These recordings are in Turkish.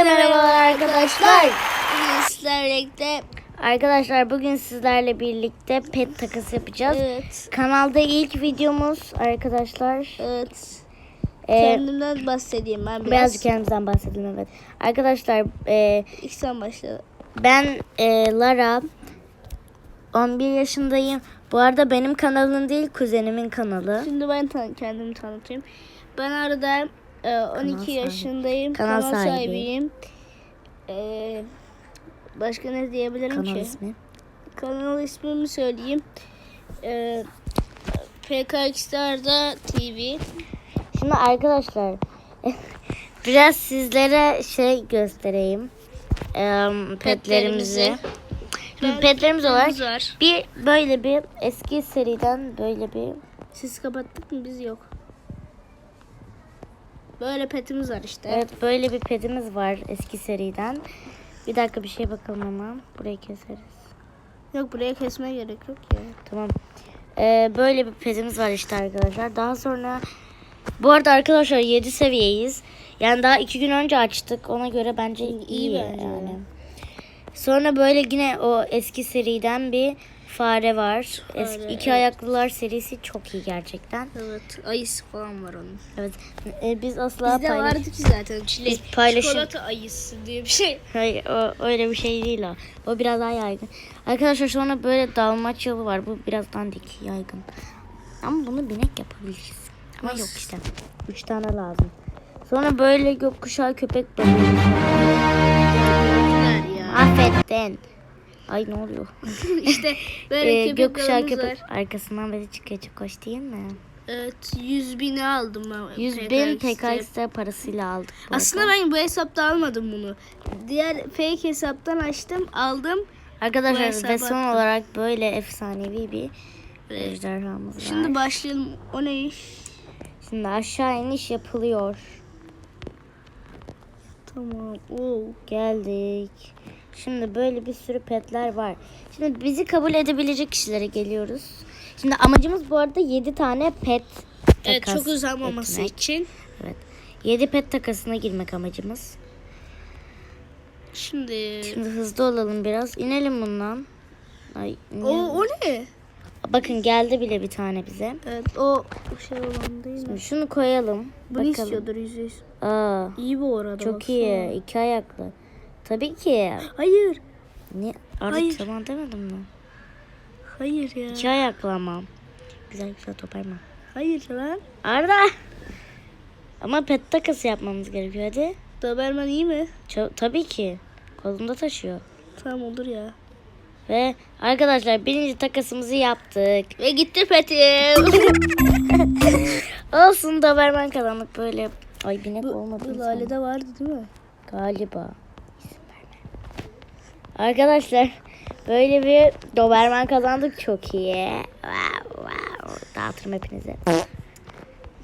Herkese merhabalar arkadaşlar. Bugün sizlerle birlikte Arkadaşlar bugün sizlerle birlikte pet takası yapacağız. evet, Kanalda ilk videomuz arkadaşlar. evet. Ee, Kendimden bahsedeyim ben biraz. birazcık kendimizden bahsedelim evet. Arkadaşlar e, İlk sen başla. ben e, Lara 11 yaşındayım. Bu arada benim kanalım değil kuzenimin kanalı. Şimdi ben tan kendimi tanıtayım. Ben arada e, 12 sahibi. yaşındayım. Kanal Kanal, sahibi. sahibiyim. E, başka ne diyebilirim Kanal ki? ismi. Kanal ismimi söyleyeyim. E, PKX'larda TV. Şimdi arkadaşlar biraz sizlere şey göstereyim. Ee, petlerimizi. Şimdi petlerimiz olarak var. bir böyle bir eski seriden böyle bir Siz kapattık mı? Biz yok. Böyle petimiz var işte. evet böyle bir petimiz var eski seriden. Bir dakika bir şey bakalım ama burayı keseriz. Yok buraya kesmeye gerek yok ya. Tamam. Ee, böyle bir petimiz var işte arkadaşlar. Daha sonra bu arada arkadaşlar 7 seviyeyiz. Yani daha 2 gün önce açtık. Ona göre bence iyi, İyi bence. yani. Sonra böyle yine o eski seriden bir fare var. Eski Fare, iki evet. ayaklılar serisi çok iyi gerçekten. Evet. Ayısı falan var onun. Evet. Ee, biz asla Bizde paylaş- vardı ki zaten. Çilek. Biz paylaşım- Çikolata ayısı diye bir şey. Hayır o öyle bir şey değil o. O biraz daha yaygın. Arkadaşlar sonra böyle dalmaçyalı var. Bu biraz dandik yaygın. Ama bunu binek yapabiliriz. Ama Nasıl? yok işte. Üç tane lazım. Sonra böyle gökkuşağı köpek balığı. Affettin. Ay ne oluyor? işte böyle Ee, gökkuşağı köpek var. arkasından böyle çıkıyor çok hoş değil mi? Evet 100 bini aldım ben. 100 bin. PKX'de parasıyla aldık. Aslında arada. ben bu hesapta almadım bunu. Diğer fake hesaptan açtım aldım. Arkadaşlar ve son olarak böyle efsanevi bir ejderhamız var. Şimdi başlayalım. O ne iş? Şimdi aşağı iniş yapılıyor. Tamam. Oo. Geldik. Şimdi böyle bir sürü petler var. Şimdi bizi kabul edebilecek kişilere geliyoruz. Şimdi amacımız bu arada 7 tane pet Evet takas çok uzanmaması etmek. için. Evet. 7 pet takasına girmek amacımız. Şimdi Şimdi hızlı olalım biraz. İnelim bundan. Ay, o, inelim. o ne? Bakın geldi bile bir tane bize. Evet o şey olan değil mi? Şimdi şunu koyalım. Bunu Bakalım. istiyordur yüzde yüz. Aa, İyi bu arada. çok baksana. iyi. İki ayaklı. Tabii ki. Hayır. Niye? Artık Hayır. zaman demedim mi? Hayır ya. İki ayaklı ama. Güzel güzel toparma. Hayır lan. Arda. Ama pet takası yapmamız gerekiyor hadi. Doberman iyi mi? Ço- tabii ki. Kolunda taşıyor. Tamam olur ya. Ve arkadaşlar birinci takasımızı yaptık. Ve gitti petim. Olsun Doberman kazandık böyle. Ay binek olmadı. Bu mı lalede vardı değil mi? Galiba. Arkadaşlar böyle bir Doberman kazandık çok iyi. Wow, wow. Dağıtırım hepinize.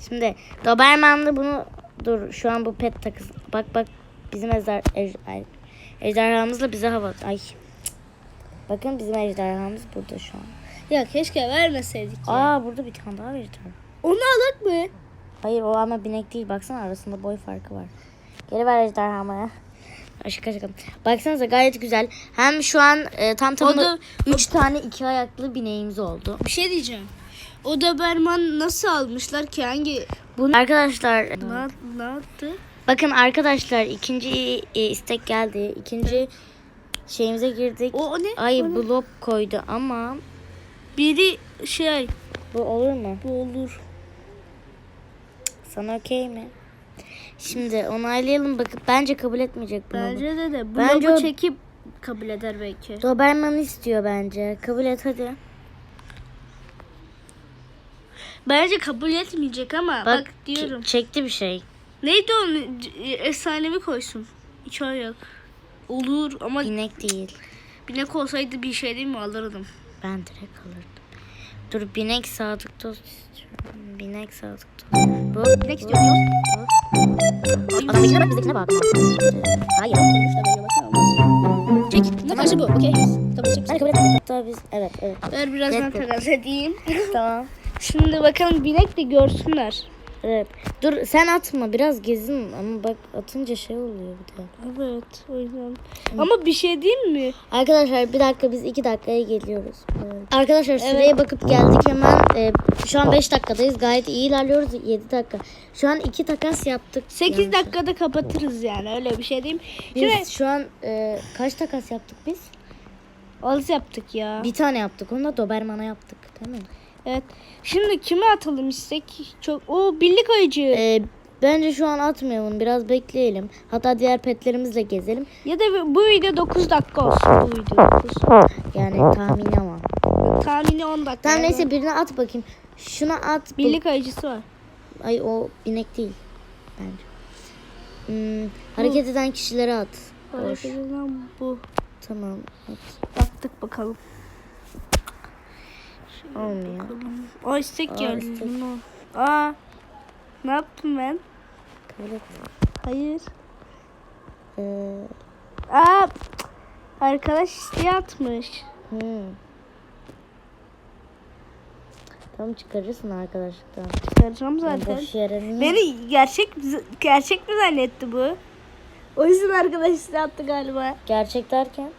Şimdi Doberman'da bunu dur şu an bu pet takısı. Bak bak bizim ejder, ej- ay, ejderhamızla bize hava. Ay. Bakın bizim ejderhamız burada şu an. Ya keşke vermeseydik ya. Aa burada bir tane daha ejderha. Onu alak mı? Hayır o ama binek değil. Baksana arasında boy farkı var. Geri ver ejderhamı. Şaka şaka. Baksanıza gayet güzel. Hem şu an e, tam tamına da- 3 tane iki ayaklı bineğimiz oldu. Bir şey diyeceğim. O Doberman nasıl almışlar ki hangi Bunu arkadaşlar ne, ne yaptı? bakın arkadaşlar ikinci e, istek geldi. İkinci şeyimize girdik. O, o ne? Ay O ne? blok koydu ama Biri şey bu olur mu? bu olur. Sana okey mi? Şimdi onaylayalım bakın. Bence kabul etmeyecek bunu. Bence de de bu Bence o- çekip kabul eder belki. Doberman istiyor bence. Kabul et hadi. Bence kabul etmeyecek ama bak, Bak, diyorum. çekti bir şey. Neydi o? C- Efsanevi koysun. İki ayak. Olur ama İnek değil. binek olsaydı bir şey değil mi alırdım. Ben direkt alırdım. Dur binek sadık dost istiyorum. Binek sadık dost. Bu Binek istiyoruz. adamdakine bak bizdekine bak. Hayır. Çek. Ne karşı bu? Okey. Tamam çek. Ben kabul etmedim. Hatta biz evet evet. Ver biraz ben takas edeyim. tamam. Şimdi bakalım binek de görsünler. Evet. Dur sen atma biraz gezin ama bak atınca şey oluyor bir de. Evet o yüzden. Ama bir şey diyeyim mi? Arkadaşlar bir dakika biz iki dakikaya geliyoruz. Evet. Arkadaşlar süreye bakıp geldik hemen. Ee, şu an 5 dakikadayız. Gayet iyi ilerliyoruz. 7 dakika. Şu an 2 takas yaptık. 8 Yani dakikada kapatırız yani öyle bir şey diyeyim. Şimdi Biz şu an e, kaç takas yaptık biz? az yaptık ya. Bir tane yaptık. Onu da Doberman'a yaptık. Değil mi? Evet. Şimdi kime atalım istek? Çok o birlik ayıcı. Ee, bence şu an atmayalım. Biraz bekleyelim. Hatta diğer petlerimizle gezelim. Ya da bu video 9 dakika olsun. Bu video 9. Yani tahmini ama. Tahmini 10 dakika. Tamam neyse birine at bakayım. Şuna at. Birlik ayıcısı var. Ay o binek değil. Bence. Hmm, hareket eden kişilere at. Hareket eden bu. Tamam. At. Attık bakalım. Olmuyor. O istek Aa, geldi. istek. Aa. Ne yaptım ben? Kabul. Hayır. Ee, Aa. Arkadaş isteği atmış. hmm. Tamam çıkarırsın arkadaşlıktan. Çıkaracağım zaten. boş yere niye- Beni gerçek gerçek mi zannetti bu? O yüzden arkadaş isteği attı galiba. Gerçek derken?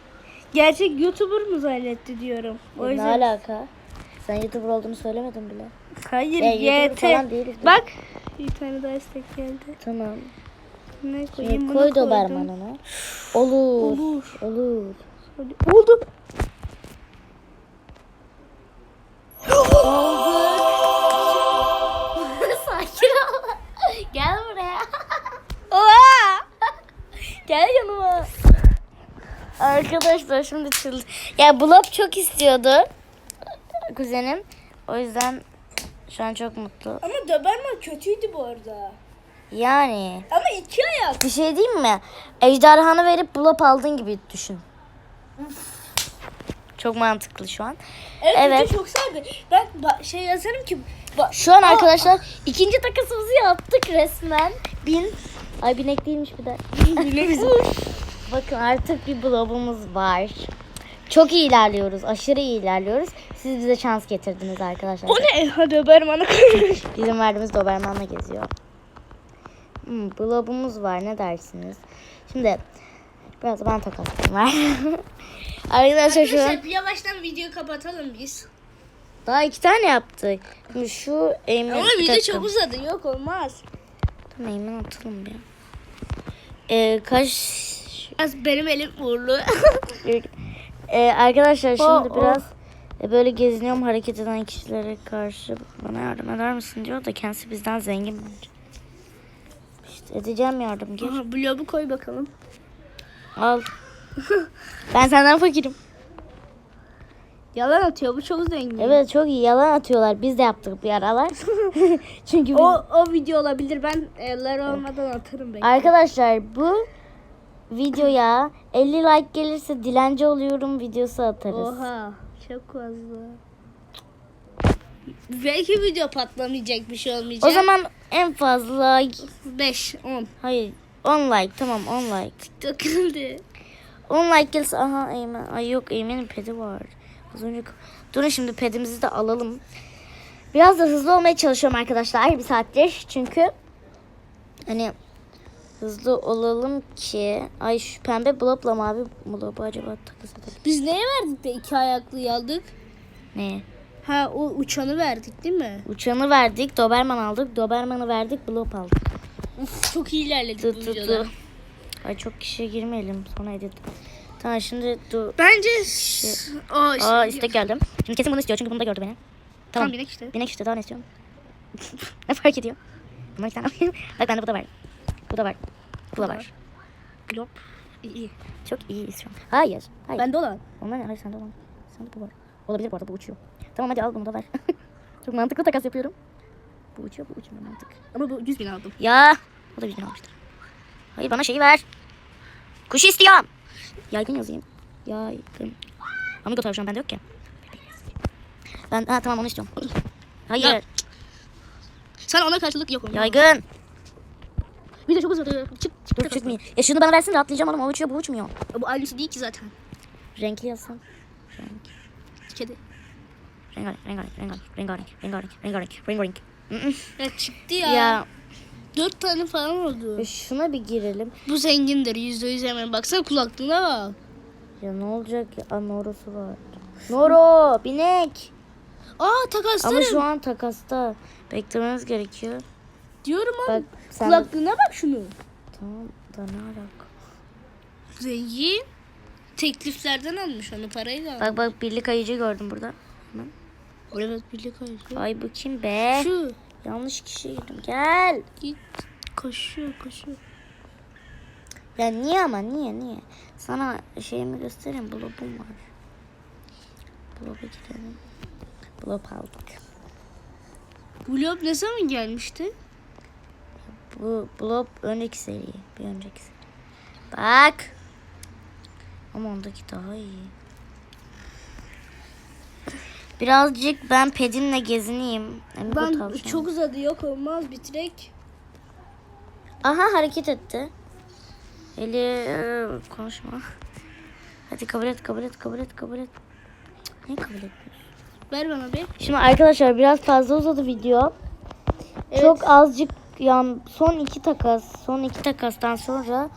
Gerçek YouTuber mu zannetti diyorum. O ne yüzden. alaka? Sen YouTuber olduğunu söylemedin bile. Hayır Ya, YT. falan değiliz biz. Bak. Bir tane daha istek geldi. Tamam. Ne Şimdi koyayım? koy Bunu koydum. Doberman'ına. Olur. Olur. Olur. Hadi. Oldu. Sakin ol. Gel buraya. Oha! Gel yanıma. Arkadaşlar şimdi çıldı. Ya Blob çok istiyordu. Kuzenim. O yüzden şu an çok mutlu. Ama Doberman kötüydü bu arada. Yani Ama iki ayak. bir şey diyeyim mi? Ejderhanı verip Blob aldın gibi düşün. Çok mantıklı şu an. Evet, Evet. çok sardı. Ben şey yazarım ki Şu an arkadaşlar ikinci takasımızı yaptık resmen. Bin. Ay binek değilmiş bir de. Bakın artık bir blobumuz var. Çok iyi ilerliyoruz. Aşırı iyi ilerliyoruz. Siz bize şans getirdiniz arkadaşlar. o ne? Ha Doberman'a koymuş. Bizim verdiğimiz Doberman'la geziyor. Hmm, blobumuz var ne dersiniz? Şimdi biraz ben takasım var. arkadaşlar şu an yavaştan videoyu kapatalım biz. daha iki tane yaptık. Şimdi şu Eymen Ama video dakika. çok uzadı. Yok olmaz. Tamam Eymen atalım bir. Ee, kaç Az benim elim uğurlu. Ee, arkadaşlar şimdi Oh, oh. biraz e, böyle geziniyorum hareket eden kişilere karşı bana yardım eder misin diyor da kendisi bizden zengin bence. İşte edeceğim yardım gir. Aha blobu koy bakalım. Al. ben senden fakirim. Yalan atıyor bu çok zengin. Evet çok iyi yalan atıyorlar. Biz de yaptık bir aralar. Çünkü biz- O, o video olabilir. Ben eller olmadan atarım belki. arkadaşlar bu videoya 50 like gelirse dilenci oluyorum videosu atarız. Oha çok fazla. Belki video patlamayacak bir şey olmayacak. O zaman en fazla 5 10 hayır 10 like tamam 10 like. takıldı. 10 like gelirse aha Eymen. Ay yok Eymen'in pedi var. Az önce Durun şimdi pedimizi de alalım. Biraz da hızlı olmaya çalışıyorum arkadaşlar bir saattir. Çünkü hani hızlı olalım ki ay şu pembe blobla mavi blobu acaba takas edelim. Biz neye verdik de iki ayaklıyı aldık? Ne? Ha o uçanı verdik değil mi? Uçanı verdik, Doberman aldık, Doberman'ı verdik, blob aldık. Uf, çok iyi ilerledik Tı bu videoda. Ay çok kişiye girmeyelim sonra edit. Tamam şimdi dur. Bence o işte. Aa istek geldim. Şimdi kesin bunu istiyor çünkü bunu da gördü beni. Tamam Tamam. binek işte. Binek işte daha ne istiyorum? ne fark ediyor? Bunlar sen yapayım. Bak bende bu da var. Bu da var. Bu da var. Glop. İyi iyi. Çok iyiyiz şu an. Hayır. Hayır. Bende olan. Onlar ne? Hayır sende olan. Sende bu var. Olabilir bu arada bu uçuyor. Tamam hadi al bunu da ver. Çok mantıklı takas yapıyorum. Bu uçuyor bu uçmuyor mantık. Ama bu 100 bin aldım. Ya. O da yüzünü almıştır. Hayır bana şeyi ver. Kuş istiyorum. Yaygın yazayım. Yaygın. Amigo tavşan bende yok ya. Ben ha tamam onu istiyorum. Hayır. Ya. Sana ona karşılık yok. Yaygın. Bir de çok uzadı. Çık çık. Dur çıkmayayım. Ya şunu bana versin de atlayacağım oğlum. O uçuyor bu uçmuyor. Bu aynısı değil ki zaten. Renkli yazsam. Kedi. Rengarenk, rengarenk, rengarenk, rengarenk, rengarenk, rengarenk, rengarenk. Ya çıktı ya. Ya Dört tane falan oldu. e, şuna bir girelim. Bu zengindir yüzde yüz hemen. Baksana kulaklığına bak. Ya ne olacak ya? Aa Noro'su var. Noro binek. Aa takaslarım. Ama şu an takasta. Beklememiz gerekiyor. Diyorum ama. Bak sen. Kulaklığına bak şunu. Tamam da ne alaka? Zengin. Tekliflerden almış onu parayla almış. Bak bak birlik ayıcı gördüm burada. Evet birlik ayıcı. Ay bu kim be? Şu. Yanlış kişiye girdim. Gel. Git. Koşuyor koşuyor. Ya niye ama niye niye? Sana şeyimi göstereyim. Blobum var. Blob'a girelim. Blob aldık. Blob ne zaman gelmişti? Bu Blob önceki seri. Bir önceki seri. Bak. Ama ondaki daha iyi. Birazcık ben pedimle gezineyim. Amigo Ben çok uzadı yok olmaz bitirek. Aha hareket etti. Eli e, konuşma. Hadi kabul et kabul et kabul et kabul et. Niye kabul etmiyorsun? Ver bana bir. Şimdi arkadaşlar biraz fazla uzadı video. Çok azıcık yan son iki takas son iki takastan sonra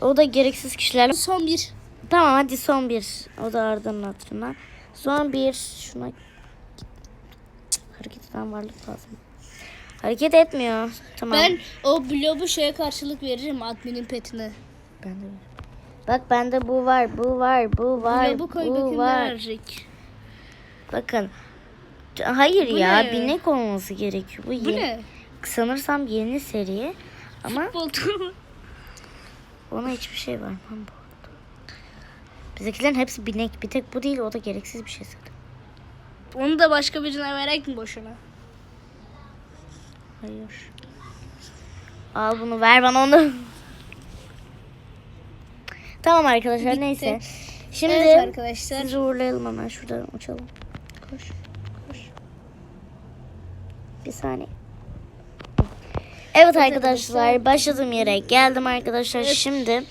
o da gereksiz kişilerle. Son bir. Tamam hadi son bir. O da Arda'nın hatırına. Son bir. Şuna hareket eden varlık lazım. Hareket etmiyor. Tamam. Ben o blobu şeye karşılık veririm adminin petine. Ben de Bak bende bu var, bu var, bu var, Blobu koy bu bakayım var. verecek. Bakın. Hayır Bu ya ne? binek olması gerekiyor. Bu, Bu ne? Sanırsam yeni seri. Ama Futbol ona hiçbir şey vermem bu arada. Bizdekilerin hepsi binek. Bir tek bu değil o da gereksiz bir şey zaten. Onu da başka birine verek mi boşuna? Hayır. Al bunu ver bana onu. tamam arkadaşlar Bitti. neyse. Şimdi Evet arkadaşlar. sizi uğurlayalım hemen şuradan uçalım. Koş. Koş. Bir saniye. Evet arkadaşlar başladığım yere geldim arkadaşlar. Şimdi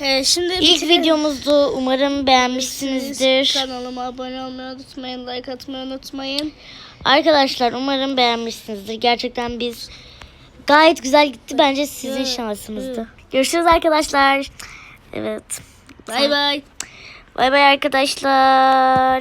Ee, şimdi ilk videomuzdu. Umarım beğenmişsinizdir. Kanalıma abone olmayı unutmayın. Like atmayı unutmayın. Arkadaşlar umarım beğenmişsinizdir. Gerçekten biz gayet güzel gitti. Bence sizin Evet, şansınızdı. Görüşürüz arkadaşlar. Evet. Bay bay. Bay bay arkadaşlar.